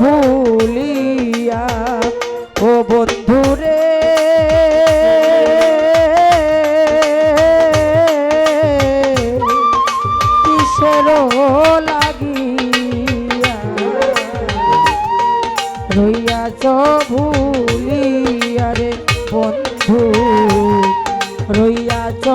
ভুলিয়া ও বন্ধুরে কিসের লাগিয়া রইয়াছ ভুলিয়া রে বন্ধু? রইয়াছ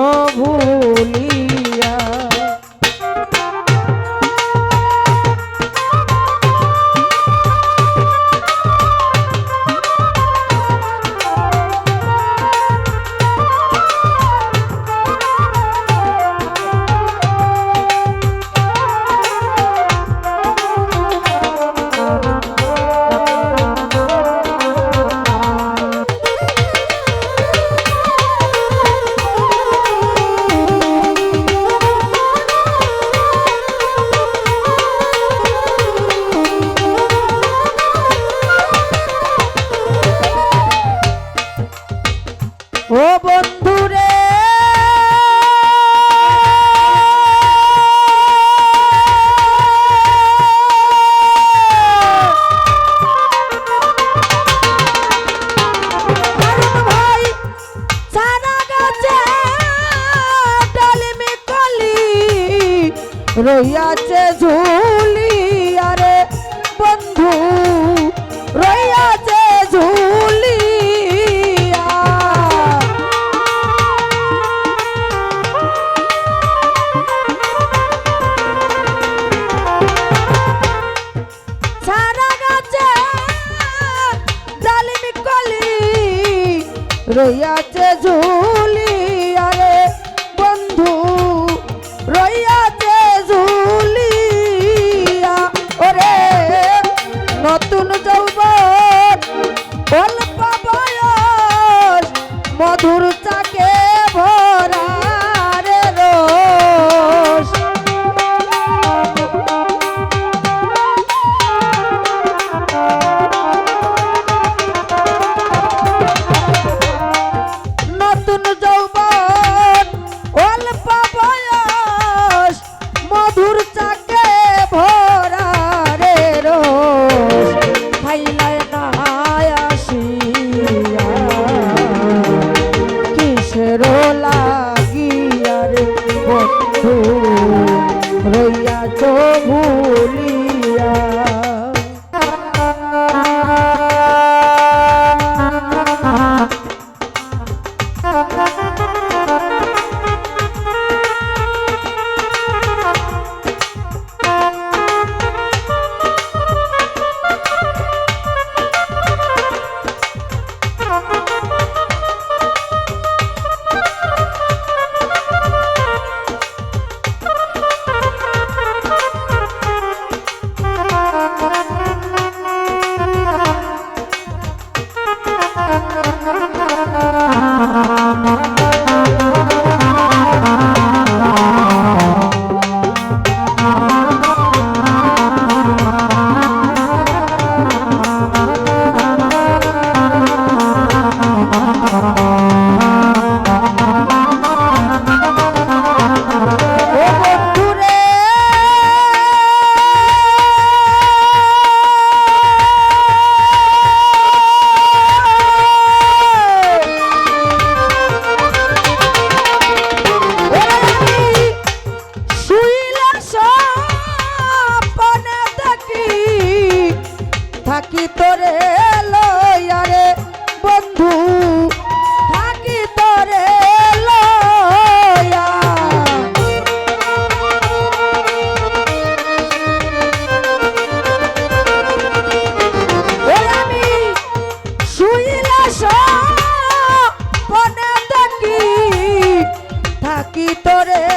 রইয়াছে ঝুলি আরে বন্ধু রইয়াছে ঝুলিয়া ওরে নতুন যৌবন লাগিয়া রে বন্ধু। কি তোরে?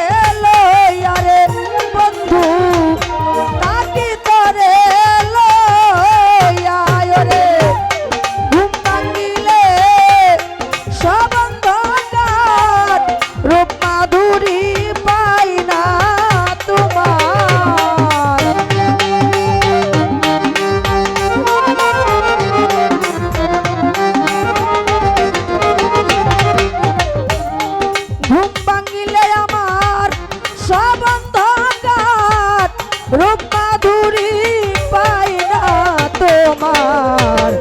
রূপমাধুরী পাই না তোমার।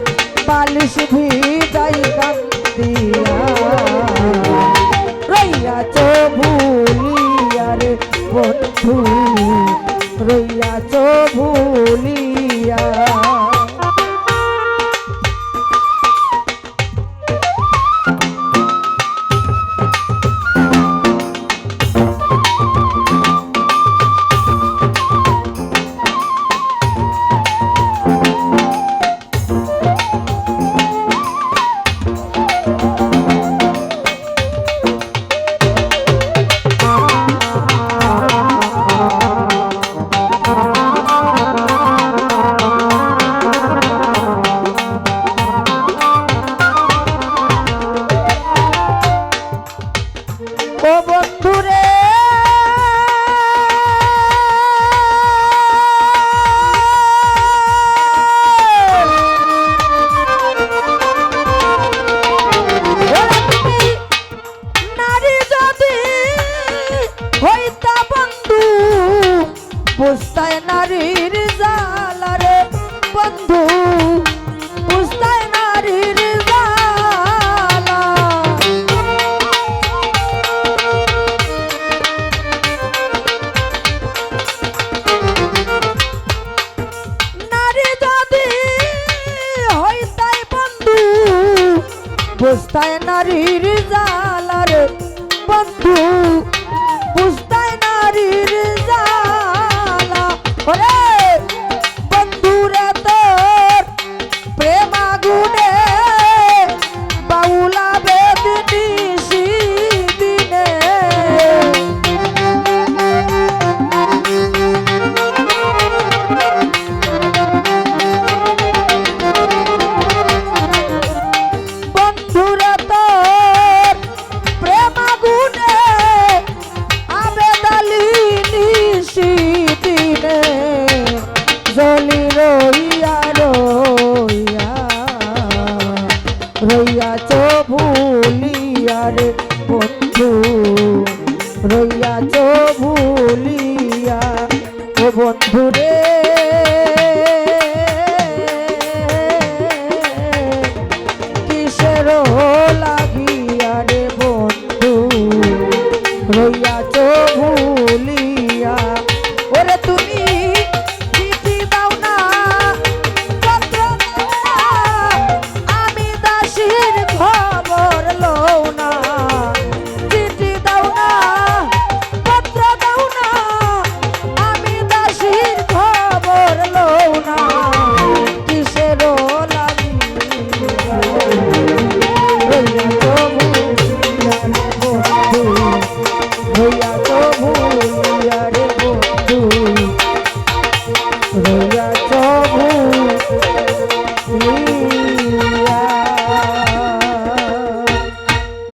বালিশ ভিজাই কান্দিয়া। রইয়াছ ভুলিয়ার বন্ধু রইয়াছ ভুলি তাই নারীর জালার বন্ধু